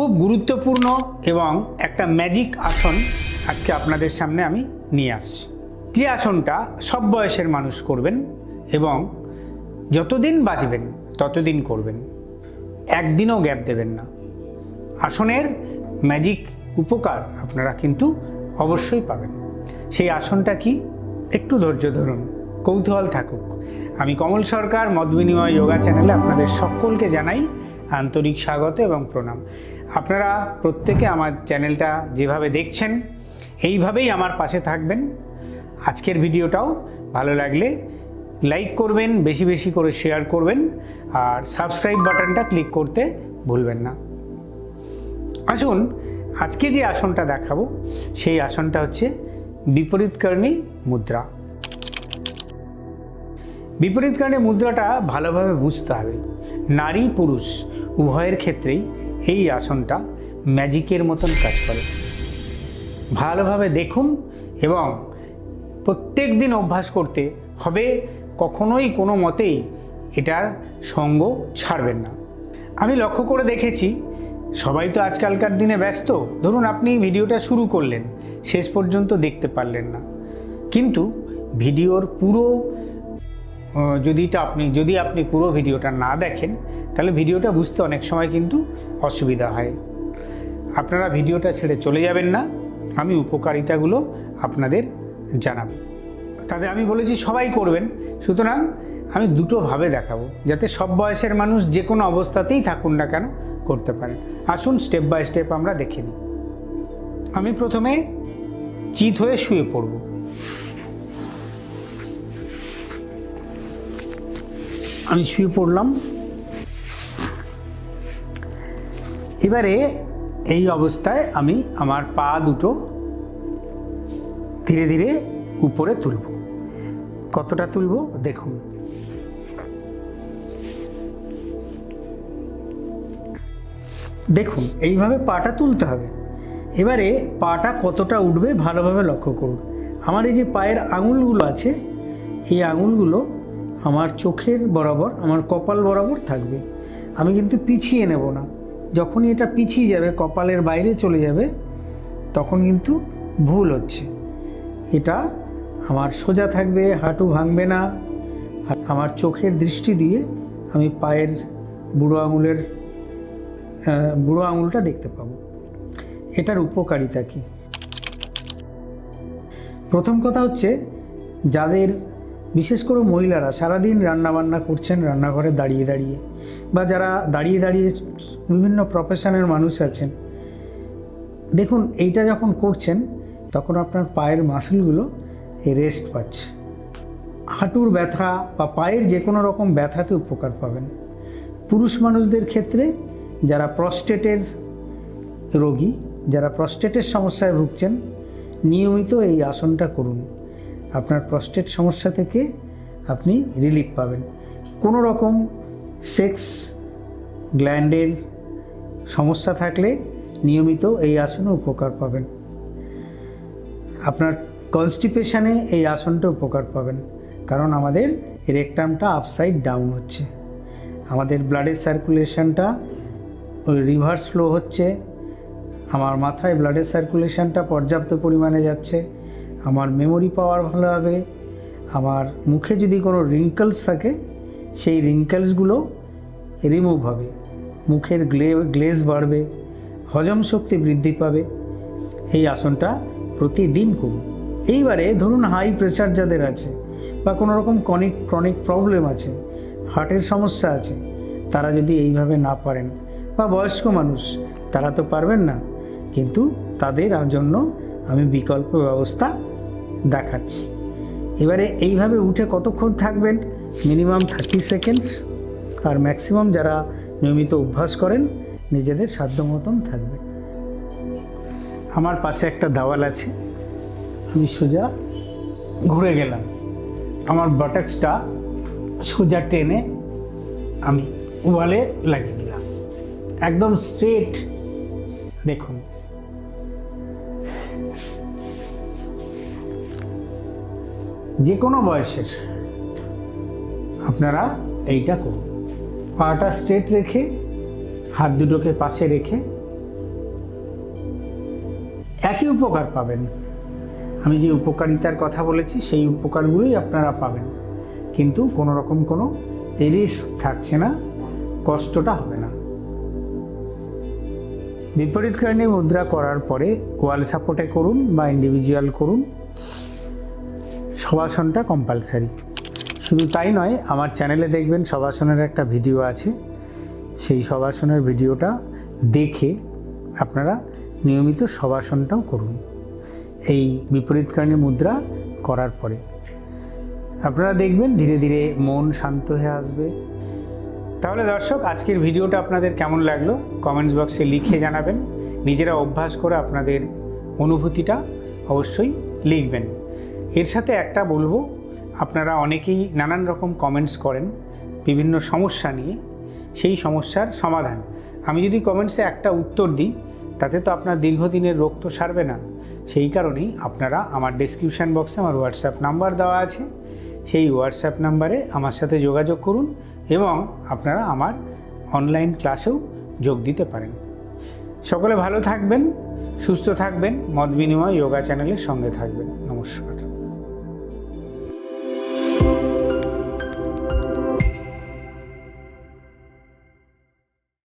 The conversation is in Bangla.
খুব গুরুত্বপূর্ণ এবং একটা ম্যাজিক আসন আজকে আপনাদের সামনে আমি নিয়ে আসছি। যে আসনটা সব বয়সের মানুষ করবেন এবং যতদিন বাঁচবেন, ততদিন করবেন। একদিনও গ্যাপ দেবেন না। আসনের ম্যাজিক উপকার আপনারা কিন্তু অবশ্যই পাবেন। সেই আসনটা কি? একটু ধৈর্য ধরুন, কৌতূহল থাকুক। আমি কমল সরকার, মত বিনিময় যোগা চ্যানেলে আপনাদের সকলকে জানাই আন্তরিক স্বাগত এবং প্রণাম। আপনারা প্রত্যেকে আমার চ্যানেলটা যেভাবে দেখছেন, এইভাবেই আমার পাশে থাকবেন। আজকের ভিডিওটাও ভালো লাগলে লাইক করবেন, বেশি বেশি করে শেয়ার করবেন, আর সাবস্ক্রাইব বাটনটা ক্লিক করতে ভুলবেন না। আসুন, আজকে যে আসনটা দেখাবো, সেই আসনটা হচ্ছে বিপরীতকর্ণী মুদ্রা। বিপরীতকর্ণী মুদ্রাটা ভালোভাবে বুঝতে হবে। নারী পুরুষ উভয়ের ক্ষেত্রেই এই আসনটা ম্যাজিকের মতন কাজ করে। ভালোভাবে দেখুন এবং প্রত্যেক দিন অভ্যাস করতে হবে কখনোই কোনো মতেই এটার সঙ্গ ছাড়বেন না। আমি লক্ষ্য করে দেখেছি সবাই তো আজকালকার দিনে ব্যস্ত। ধরুন আপনি ভিডিওটা শুরু করলেন শেষ পর্যন্ত দেখতে পারলেন না। কিন্তু ভিডিওর পুরো আহ, যদি আপনি যদি আপনি পুরো ভিডিওটা না দেখেন তাহলে ভিডিওটা বুঝতে অনেক সময় কিন্তু অসুবিধা হয়। আপনারা ভিডিওটা ছেড়ে চলে যাবেন না। আমি উপকারিতাগুলো আপনাদের জানাব। তাতে আমি বলেছি সবাই করবেন। সুতরাং আমি দুটো ভাবে দেখাবো, যাতে সব বয়সের মানুষ যে কোনো অবস্থাতেই থাকুন না কেন করতে পারেন। আসুন স্টেপ বাই স্টেপ আমরা দেখে নিই। আমি প্রথমে চিত হয়ে শুয়ে পড়ব। আমি শুয়ে পড়লাম। এবারে এই অবস্থায় আমি আমার পা দুটো ধীরে ধীরে উপরে তুলব। কতটা তুলব? দেখুন। দেখুন, এইভাবে পাটা তুলতে হবে। এবারে পাটা কতটা উঠবে ভালোভাবে লক্ষ্য করুন। আমার এই যে পায়ের আঙুলগুলো আছে, এই আঙুলগুলো আমার চোখের বরাবর, আমার কপাল বরাবর থাকবে। আমি কিন্তু পিছিয়ে নেব না। যখনই এটা পিছিয়ে যাবে, কপালের বাইরে চলে যাবে, তখন কিন্তু ভুল হচ্ছে। এটা আমার সোজা থাকবে, হাঁটু ভাঙবে না। আমার চোখের দৃষ্টি দিয়ে আমি পায়ের বুড়ো আঙুলের বুড়ো আঙুলটা দেখতে পাবো। এটার উপকারিতা কী? প্রথম কথা হচ্ছে, যাদের, বিশেষ করে মহিলারা, সারাদিন রান্নাবান্না করছেন, রান্নাঘরে দাঁড়িয়ে দাঁড়িয়ে বা যারা দাঁড়িয়ে দাঁড়িয়ে বিভিন্ন প্রফেশনের মানুষ আছেন, দেখুন এইটা যখন করছেন, তখন আপনার পায়ের মাসলগুলো রেস্ট পাচ্ছে। হাঁটুর ব্যথা বা পায়ের যে কোনো রকম ব্যথাতে উপকার পাবেন। পুরুষ মানুষদের ক্ষেত্রে যারা প্রস্টেটের রোগী, যারা প্রস্টেটের সমস্যায় ভুগছেন, নিয়মিত এই আসনটা করুন। আপনার প্রস্টেট সমস্যা থেকে আপনি রিলিফ পাবেন। কোনো রকম সেক্স, গ্ল্যান্ডের সমস্যা থাকলে নিয়মিত এই আসনে উপকার পাবেন। আপনার কনস্টিপেশনে এই আসনটা উপকার পাবেন, কারণ আমাদের রেকটামটা আপসাইড ডাউন হচ্ছে। আমাদের ব্লাডের সার্কুলেশনটা ওই রিভার্স ফ্লো হচ্ছে, আমার মাথায় ব্লাডের সার্কুলেশনটা পর্যাপ্ত পরিমাণে যাচ্ছে, আমার মেমোরি পাওয়ার ভালো হবে, আমার মুখে যদি কোনো রিঙ্কলস থাকে সেই রিঙ্কেলসগুলো রিমুভ হবে। মুখের গ্লে গ্লেজ বাড়বে, হজম শক্তি বৃদ্ধি পাবে। এই আসনটা প্রতিদিন করুন। এইবারে ধরুন হাই প্রেশার যাদের আছে বা কোনো রকম কনিক ক্রনিক প্রবলেম আছে হার্টের সমস্যা আছে, তারা যদি এইভাবে না পারেন বা বয়স্ক মানুষ, তারা তো পারবেন না। কিন্তু তাদের জন্য আমি বিকল্প ব্যবস্থা দেখাচ্ছি। এবারে এইভাবে উঠে কতক্ষণ থাকবেন? মিনিমাম থার্টি সেকেন্ডস আর ম্যাক্সিমাম যারা নিয়মিত অভ্যাস করেন, নিজেদের সাধ্য মতন থাকবে। আমার পাশে একটা দাওয়াল আছে। আমি সোজা ঘুরে গেলাম। আমার বাটাক্সটা সোজা টেনে আমি ওয়ালে লাগিয়ে দিলাম। একদম স্ট্রেট দেখুন। যে কোনো বয়সের আপনারা এইটা করুন। পাটা স্ট্রেট রেখে, হাত দুটোকে পাশে রেখে একই উপকার পাবেন। আমি যে উপকারিতার কথা বলেছি, সেই উপকারগুলোই আপনারা পাবেন। কিন্তু কোনো রকম কোনো রিস্ক থাকছে না, কষ্টটা হবে না। বিপরীতকারণী মুদ্রা করার পরে ওয়াল সাপোর্টে করুন বা ইন্ডিভিজুয়াল করুন। সবাসনটা কম্পালসারি শুধু তাই নয়, আমার চ্যানেলে দেখবেন সবাসনের একটা ভিডিও আছে। সেই সবাসনের ভিডিওটা দেখে আপনারা নিয়মিত সবাসনটাও করুন। এই বিপরীতকারণী মুদ্রা করার পরে। আপনারা দেখবেন ধীরে ধীরে মন শান্ত হয়ে আসবে। তাহলে দর্শক, আজকের ভিডিওটা আপনাদের কেমন লাগল? কমেন্টস বক্সে লিখে জানাবেন। নিজেরা অভ্যাস করে আপনাদের অনুভূতিটা অবশ্যই লিখবেন। এর সাথে একটা বলব আপনারা অনেকেই নানান রকম কমেন্টস করেন, বিভিন্ন সমস্যা নিয়ে। সেই সমস্যার সমাধান। আমি যদি কমেন্টসে একটা উত্তর দিই, তাতে তো আপনার দীর্ঘদিনের রোগ তো সারবে না। সেই কারণেই আপনারা আমার ডেসক্রিপশান বক্সে আমার হোয়াটসঅ্যাপ নাম্বার দেওয়া আছে। সেই হোয়াটসঅ্যাপ নাম্বারে আমার সাথে যোগাযোগ করুন এবং আপনারা আমার অনলাইন ক্লাসেও যোগ দিতে পারেন। সকলে ভালো থাকবেন, সুস্থ থাকবেন, মত বিনিময় যোগা চ্যানেলের সঙ্গে থাকবেন। নমস্কার।